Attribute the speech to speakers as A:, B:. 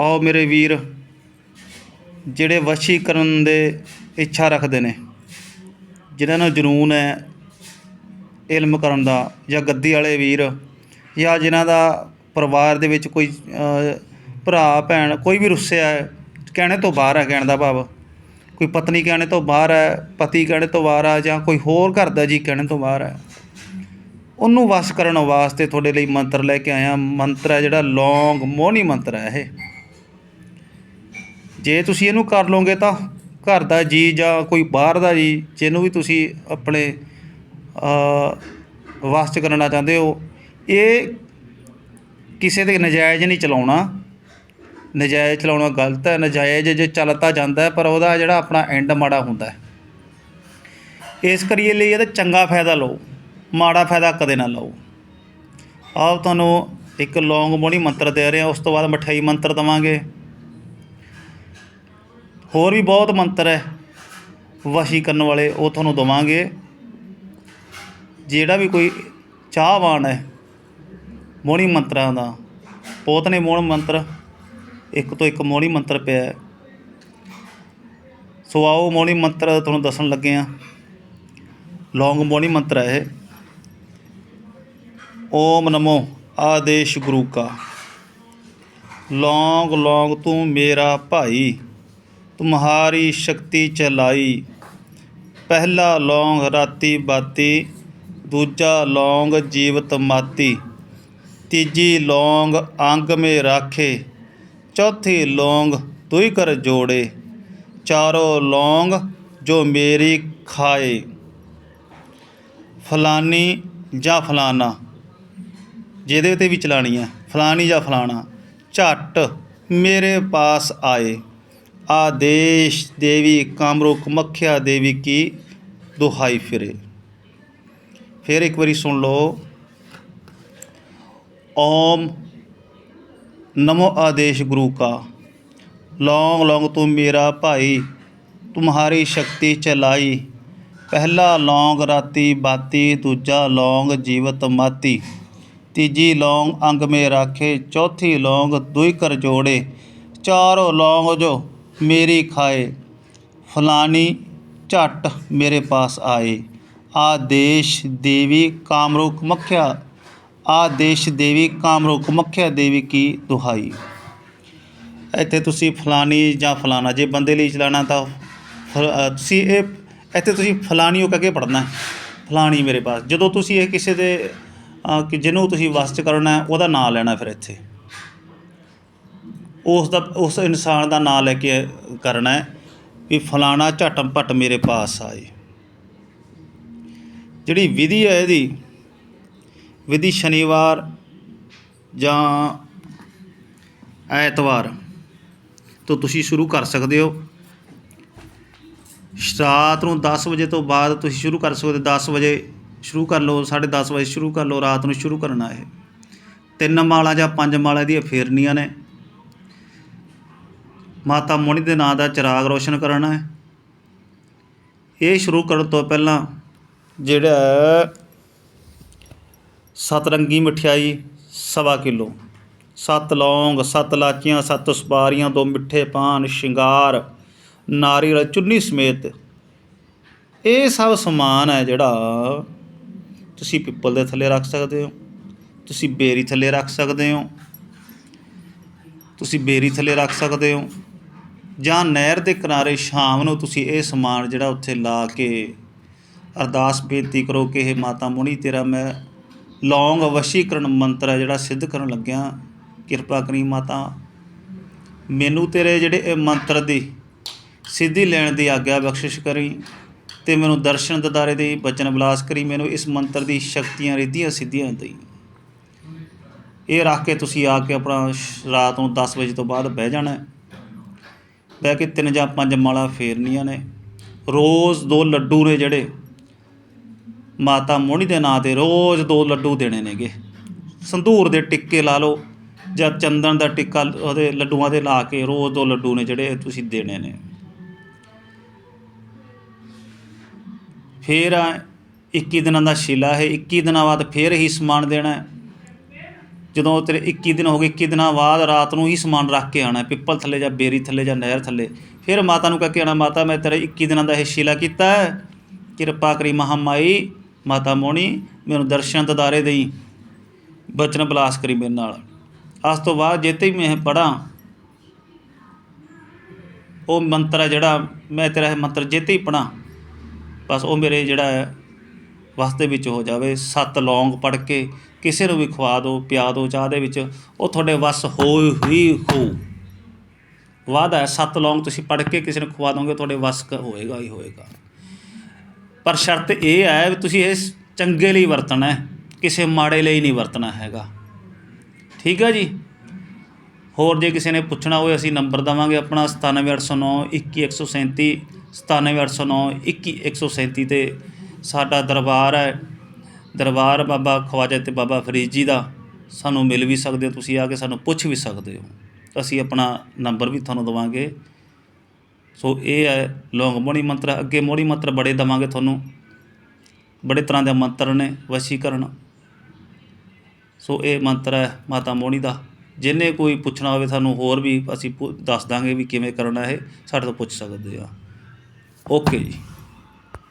A: ਆਓ ਮੇਰੇ ਵੀਰ, ਜਿਹੜੇ ਵਸ਼ੀਕਰਨ ਦੇ ਇੱਛਾ ਰੱਖਦੇ ਨੇ, ਜਿਨ੍ਹਾਂ ਨੂੰ ਜਨੂਨ ਹੈ ਇਲਮ ਕਰਨ ਦਾ, ਜਾਂ ਗੱਦੀ ਵਾਲੇ ਵੀਰ, ਜਾਂ ਜਿਨ੍ਹਾਂ ਦਾ ਪਰਿਵਾਰ ਦੇ ਵਿੱਚ ਕੋਈ ਭਰਾ, ਭੈਣ ਕੋਈ ਵੀ ਰੁੱਸਿਆ ਹੈ, ਕਹਿਣੇ ਤੋਂ ਬਾਹਰ ਹੈ, ਕਹਿਣ ਦਾ ਭਾਵ। ਕੋਈ ਪਤਨੀ ਕਹਿਣੇ ਤੋਂ ਬਾਹਰ ਹੈ, ਪਤੀ ਕਹਿਣੇ ਤੋਂ ਬਾਹਰ ਆ ਜਾਂ ਕੋਈ ਹੋਰ ਘਰ ਦਾ ਜੀ ਕਹਿਣੇ ਤੋਂ ਬਾਹਰ ਹੈ। ਉਹਨੂੰ ਵਸ ਕਰਨ ਵਾਸਤੇ ਤੁਹਾਡੇ ਲਈ ਮੰਤਰ ਲੈ ਕੇ ਆਇਆ। ਮੰਤਰ ਹੈ ਜਿਹੜਾ ਲੌਂਗ, ਮੋਹਣੀ ਮੰਤਰ ਹੈ ਇਹ। ਜੇ ਤੁਸੀਂ ਇਹਨੂੰ ਕਰ ਲਓਗੇ ਤਾਂ ਘਰ ਦਾ ਜੀ ਜਾਂ ਕੋਈ ਬਾਹਰ ਦਾ ਜੀ ਜਿਹਨੂੰ ਵੀ ਤੁਸੀਂ ਆਪਣੇ ਅ, ਵਸ 'ਚ ਕਰਨਾ ਚਾਹੁੰਦੇ ਹੋ ਇਹ ਕਿਸੇ ਦੇ ਨਜਾਇਜ਼ ਨਹੀਂ ਚਲਾਉਣਾ। ਨਜਾਇਜ਼ ਚਲਾਉਣਾ ਗਲਤ ਹੈ ਨਜਾਇਜ਼ ਜੇ ਚੱਲਤਾ ਜਾਂਦਾ ਪਰ ਉਹਦਾ ਜਿਹੜਾ ਆਪਣਾ ਐਂਡ ਮਾੜਾ ਹੁੰਦਾ ਹੈ। ਇਸ ਕਰੀਏ ਲਈ ਇਹਦਾ ਚੰਗਾ ਫਾਇਦਾ ਲਓ ਮਾੜਾ ਫਾਇਦਾ ਕਦੇ ਨਾ ਲਓ। ਆਪ ਤੁਹਾਨੂੰ ਇੱਕ ਲੌਂਗ ਮੋਣੀ ਮੰਤਰ ਦੇ ਰਹੇ ਹਾਂ ਉਸ ਤੋਂ ਬਾਅਦ ਮਠਿਆਈ ਮੰਤਰ ਦਵਾਂਗੇ। ਹੋਰ ਵੀ ਬਹੁਤ ਮੰਤਰ ਹੈ ਵਸ਼ੀ ਕਰਨ ਵਾਲੇ, ਉਹ ਤੁਹਾਨੂੰ ਦਵਾਂਗੇ। ਜਿਹੜਾ ਵੀ ਕੋਈ ਚਾਹਵਾਨ ਹੈ ਮੋਣੀ ਮੰਤਰਾਂ ਦਾ, ਪੋਤ ਨੇ ਮੋਹਣ ਮੰਤਰ, ਇੱਕ ਤੋਂ ਇੱਕ ਮੋਣੀ ਮੰਤਰ ਪਿਆ ਹੈ। ਸੋ ਆਓ ਮੋਣੀ ਮੰਤਰ ਤੁਹਾਨੂੰ ਦੱਸਣ ਲੱਗੇ ਆ ਲੌਂਗ ਮੋਣੀ ਮੰਤਰ ਹੈ ਇਹ। ਓਮ ਨਮੋ ਆਦੇਸ਼ ਗੁਰੂ ਕਾ। ਲੌਂਗ ਲੌਂਗ ਤੂੰ ਮੇਰਾ ਭਾਈ। ਤੁਮਹਾਰੀ ਸ਼ਕਤੀ ਚਲਾਈ। ਪਹਿਲਾ ਲੌਂਗ ਰਾਤੀ ਬਾਤੀ, ਦੂਜਾ ਲੌਂਗ ਜੀਵਤ ਮਾਤੀ, ਤੀਜੀ ਲੌਂਗ ਅੰਗ ਮੇ ਰਾਖੇ, ਚੌਥੀ ਲੌਂਗ ਤੁਈ ਕਰ ਜੋੜੇ, ਚਾਰੋ ਲੌਂਗ ਜੋ ਮੇਰੀ ਖਾਏ। ਫਲਾਨੀ ਜਾਂ ਫਲਾਨਾ, ਜਿਹਦੇ ਤੇ ਵੀ ਚਲਾਣੀ ਹੈ ਫਲਾਨੀ ਜਾਂ ਫਲਾਣਾ, ਝੱਟ ਮੇਰੇ ਪਾਸ ਆਏ। ਆਦੇਸ਼ ਦੇਵੀ ਕਾਮਰੂਕ ਮੱਖਿਆ ਦੇਵੀ ਕੀ ਦੁਹਾਈ ਫਿਰੇ। ਫਿਰ ਇੱਕ ਵਾਰੀ ਸੁਣ ਲਓ। ਓਮ ਨਮੋ ਆਦੇਸ਼ ਗੁਰੂ ਕਾ। ਲੌਂਗ ਲੌਂਗ ਤੂੰ ਮੇਰਾ ਭਾਈ ਤੁਮਹਾਰੀ ਸ਼ਕਤੀ ਚਲਾਈ। ਪਹਿਲਾ ਲੌਂਗ ਰਾਤੀ ਬਾਤੀ, ਦੂਜਾ ਲੌਂਗ ਜੀਵਤ ਮਾਤੀ। ਤੀਜੀ ਲੌਂਗ ਅੰਗ ਮੇ ਰਾਖੇ, ਚੌਥੀ ਲੌਂਗ ਦੁਈ ਕਰ ਜੋੜੇ। ਚਾਰੋ ਲੌਂਗ ਜੋ ਮੇਰੀ ਖਾਏ ਫਲਾਨੀ ਝੱਟ ਮੇਰੇ ਪਾਸ ਆਏ। ਆਦੇਸ਼ ਦੇਵੀ ਕਾਮਰੂਕ ਮੱਖਿਆ ਆਦੇਸ਼ ਦੇਵੀ ਕਾਮਰੂਕ ਮੱਖਿਆ ਦੇਵੀ ਕੀ ਦੁਹਾਈ। ਇੱਥੇ ਤੁਸੀਂ ਫਲਾਨੀ ਜਾਂ ਫਲਾਣਾ, ਜੇ ਬੰਦੇ ਲਈ ਚਲਾਣਾ ਤਾਂ ਫ- ਤੁਸੀਂ ਇਹ, ਇੱਥੇ ਤੁਸੀਂ ਫਲਾਣੀ ਉਹ ਕਹਿ ਕੇ ਪੜ੍ਹਨਾ ਫਲਾਣੀ ਮੇਰੇ ਪਾਸ। ਜਦੋਂ ਤੁਸੀਂ ਇਹ ਕਿਸੇ ਦੇ ਜਿਹਨੂੰ ਤੁਸੀਂ ਵਸ 'ਚ ਕਰਨਾ ਉਹਦਾ ਨਾਂ ਲੈਣਾ ਫਿਰ ਇੱਥੇ। ਉਸ ਦਾ, ਉਸ ਇਨਸਾਨ ਦਾ ਨਾਂ ਲੈ ਕੇ ਕਰਨਾ ਹੈ ਵੀ ਫਲਾਣਾ ਝਟਮ ਪਟ ਮੇਰੇ ਪਾਸ ਆਏ। ਜਿਹੜੀ ਵਿਧੀ ਹੈ ਇਹਦੀ, ਵਿਧੀ ਸ਼ਨੀਵਾਰ ਜਾਂ ਐਤਵਾਰ, ਤੋਂ ਤੁਸੀਂ ਸ਼ੁਰੂ ਕਰ ਸਕਦੇ ਹੋ। ਰਾਤ ਨੂੰ 10 ਵਜੇ ਤੋਂ ਬਾਅਦ ਤੁਸੀਂ ਸ਼ੁਰੂ ਕਰ ਸਕਦੇ 10 ਵਜੇ ਸ਼ੁਰੂ ਕਰ ਲਓ 10:30 ਵਜੇ ਸ਼ੁਰੂ ਕਰ ਲਓ, ਰਾਤ ਨੂੰ ਸ਼ੁਰੂ ਕਰਨਾ ਇਹ। ਤਿੰਨ ਮਾਲਾ ਜਾਂ ਪੰਜ ਮਾਲਾ ਦੀਆਂ ਫੇਰਨੀਆਂ ਨੇ। ਮਾਤਾ ਮੋਣੀ ਦੇ ਨਾਂ ਦਾ ਚਿਰਾਗ ਰੋਸ਼ਨ ਕਰਨਾ ਹੈ। ਇਹ ਸ਼ੁਰੂ ਕਰਨ ਤੋਂ ਪਹਿਲਾਂ ਜਿਹੜਾ ਸਤਰੰਗੀ ਮਠਿਆਈ ਸਵਾ ਕਿਲੋ, ਸੱਤ ਲੌਂਗ, ਸੱਤ ਲਾਚੀਆਂ, ਸੱਤ ਸੁਪਾਰੀਆਂ, ਦੋ ਮਿੱਠੇ ਪਾਨ, ਸ਼ਿੰਗਾਰ, ਨਾਰੀਅਲ, ਚੁੰਨੀ ਸਮੇਤ। ਇਹ ਸਭ ਸਮਾਨ ਹੈ ਜਿਹੜਾ ਤੁਸੀਂ ਪਿੱਪਲ ਦੇ ਥੱਲੇ ਰੱਖ ਸਕਦੇ ਹੋ, ਤੁਸੀਂ ਬੇਰੀ ਥੱਲੇ ਰੱਖ ਸਕਦੇ ਹੋ, ਤੁਸੀਂ ਬੇਰੀ ਥੱਲੇ ਰੱਖ ਸਕਦੇ ਹੋ। ਜਾਂ ਨਹਿਰ ਦੇ ਕਿਨਾਰੇ ਸ਼ਾਮ ਨੂੰ ਤੁਸੀਂ ਇਹ ਸਮਾਨ ਜਿਹੜਾ ਉੱਥੇ ਲਾ ਕੇ ਅਰਦਾਸ ਬੇਨਤੀ ਕਰੋ ਕਿ ਇਹ ਮਾਤਾ ਮੁਨੀ, ਤੇਰਾ ਮੈਂ ਲੌਂਗ ਵਸ਼ੀਕਰਨ ਮੰਤਰ ਹੈ ਜਿਹੜਾ ਸਿੱਧ ਕਰਨ ਲੱਗਿਆ। ਕਿਰਪਾ ਕਰੀ ਮਾਤਾ, ਮੈਨੂੰ ਤੇਰੇ ਜਿਹੜੇ ਇਹ ਮੰਤਰ ਦੀ ਸਿੱਧੀ ਲੈਣ ਦੀ ਆਗਿਆ ਬਖਸ਼ਿਸ਼ ਕਰੀ ਤੇ ਮੈਨੂੰ ਦਰਸ਼ਨ ਦਦਾਰੇ ਦੇ ਬਚਨ ਬਲਾਸ ਕਰੀ, ਮੈਨੂੰ ਇਸ ਮੰਤਰ ਦੀ ਸ਼ਕਤੀਆਂ ਰਿੱਧੀਆਂ ਸਿੱਧੀਆਂ ਦੇਈ। ਇਹ ਰੱਖ ਕੇ ਤੁਸੀਂ ਆ ਕੇ ਆਪਣਾ ਰਾਤ ਨੂੰ 10 ਵਜੇ ਤੋਂ ਬਾਅਦ ਬਹਿ ਜਾਣਾ ਬਹਿ ਕੇ ਤਿੰਨ ਜਾਂ ਪੰਜ ਮਾਲਾ ਫੇਰਨੀਆਂ ਨੇ। ਰੋਜ਼ ਦੋ ਲੱਡੂ ਨੇ ਜਿਹੜੇ। ਮਾਤਾ ਮੋਹਣੀ ਦੇ ਨਾਂ ਤੇ ਰੋਜ਼ ਦੋ ਲੱਡੂ ਦੇਣੇ ਨੇਗੇ। ਸੰਧੂਰ ਦੇ ਟਿੱਕੇ ਲਾ ਲਓ ਜਾਂ ਚੰਦਨ ਦਾ ਟਿੱਕਾ ਉਹਦੇ ਲੱਡੂਆਂ ਦੇ ਲਾ ਕੇ ਰੋਜ਼ ਦੋ ਲੱਡੂ ਨੇ ਜਿਹੜੇ ਤੁਸੀਂ ਦੇਣੇ ਨੇ। ਫਿਰ ਆ 21 ਦਿਨਾਂ ਦਾ ਸ਼ਿਲਾ ਹੈ। 21 ਦਿਨਾਂ ਬਾਅਦ ਫਿਰ ਹੀ ਸਮਾਨ ਦੇਣਾ ਜਦੋਂ ਤੇਰੇ 21 ਦਿਨ ਹੋ ਗਏ 21 ਦਿਨਾਂ ਬਾਅਦ ਰਾਤ ਨੂੰ ਹੀ ਸਮਾਨ ਰੱਖ ਕੇ ਆਣਾ ਪਿੱਪਲ ਥੱਲੇ ਜਾਂ ਬੇਰੀ ਥੱਲੇ ਜਾਂ ਨਹਿਰ ਥੱਲੇ। ਫਿਰ ਮਾਤਾ ਨੂੰ ਕਹਿ ਕੇ ਆਣਾ ਮਾਤਾ, ਮੈਂ ਤੇਰੇ 21 ਦਿਨਾਂ ਦਾ ਇਹ ਸ਼ੀਲਾ ਕੀਤਾ ਹੈ। ਕਿਰਪਾ ਕਰੀ ਮਹਾਮਾਈ, ਮਾਤਾ ਮੋਣੀ, ਮੈਨੂੰ ਦਰਸ਼ਨ ਦਦਾਰੇ ਦੇਈ। ਬਚਨ ਬਲਾਸ ਕਰੀ ਮੇਰੇ ਨਾਲ। ਅੱਜ ਤੋਂ ਬਾਅਦ ਜਿੱਤੇ ਹੀ ਮੈਂ ਪੜਾਂ ਉਹ ਮੰਤਰ ਹੈ ਜਿਹੜਾ ਮੈਂ ਤੇਰਾ ਇਹ ਮੰਤਰ ਜਿੱਤੇ ਹੀ ਪੜਾਂ ਬਸ ਉਹ ਮੇਰੇ ਜਿਹੜਾ ਹੈ ਵਸਤੇ ਵਿੱਚ ਹੋ ਜਾਵੇ, ਸੱਤ ਲੌਂਗ ਪੜ ਕੇ ਕਿਸੇ ਨੂੰ ਵੀ ਖਵਾ ਦਿਓ ਪਿਆ ਦਿਓ ਚਾਹ ਦੇ ਵਿੱਚ, ਉਹ ਤੁਹਾਡੇ ਵਸ ਹੋ ਹੀ ਹੋ। ਵਾਦਾ ਹੈ, ਸੱਤ ਲੌਂਗ ਤੁਸੀਂ ਪੜ ਕੇ ਕਿਸੇ ਨੂੰ ਖਵਾ ਦੋਗੇ ਤੁਹਾਡੇ ਵਸ ਕ ਹੋਏਗਾ ਹੀ ਹੋਏਗਾ। ਪਰ ਸ਼ਰਤ ਇਹ ਹੈ ਵੀ ਤੁਸੀਂ ਇਹ ਚੰਗੇ ਲਈ ਵਰਤਣਾ ਹੈ, ਕਿਸੇ ਮਾੜੇ ਲਈ ਨਹੀਂ ਵਰਤਣਾ ਹੈਗਾ। ਠੀਕ ਹੈ ਜੀ? ਹੋਰ ਜੇ ਕਿਸੇ ਨੇ ਪੁੱਛਣਾ ਹੋਵੇ, ਅਸੀਂ ਨੰਬਰ ਦਵਾਂਗੇ ਆਪਣਾ 97809 21137 97809 21137 ਤੇ ਸਾਡਾ ਦਰਬਾਰ ਹੈ। ਦਰਬਾਰ ਬਾਬਾ ਖਵਾਜਾ ਤੇ ਬਾਬਾ ਫਰੀਦ ਜੀ ਦਾ। ਸਾਨੂੰ ਮਿਲ ਵੀ ਸਕਦੇ ਹੋ, ਤੁਸੀਂ ਆ ਕੇ ਸਾਨੂੰ ਪੁੱਛ ਵੀ ਸਕਦੇ ਹੋ। ਅਸੀਂ ਆਪਣਾ ਨੰਬਰ ਵੀ ਤੁਹਾਨੂੰ ਦਵਾਂਗੇ। ਸੋ ਇਹ ਹੈ, ਲੌਂਗ ਮੋਣੀ ਮੰਤਰ ਅੱਗੇ ਮੋਣੀ ਮੰਤਰ ਬੜੇ ਦਵਾਂਗੇ ਤੁਹਾਨੂੰ। ਬੜੇ ਤਰ੍ਹਾਂ ਦੇ ਮੰਤਰ ਨੇ, ਵਸ਼ੀਕਰਨ। ਸੋ ਇਹ ਮੰਤਰ ਹੈ ਮਾਤਾ ਮੋਣੀ ਦਾ। ਜਿਹਨੇ ਕੋਈ ਪੁੱਛਣਾ ਹੋਵੇ ਸਾਨੂੰ ਹੋਰ ਵੀ ਅਸੀਂ ਪੁ- ਦੱਸ ਦਾਂਗੇ ਵੀ ਕਿਵੇਂ ਕਰਨਾ ਇਹ, ਸਾਡੇ ਤੋਂ ਪੁੱਛ ਸਕਦੇ ਆ। ਓਕੇ ਜੀ।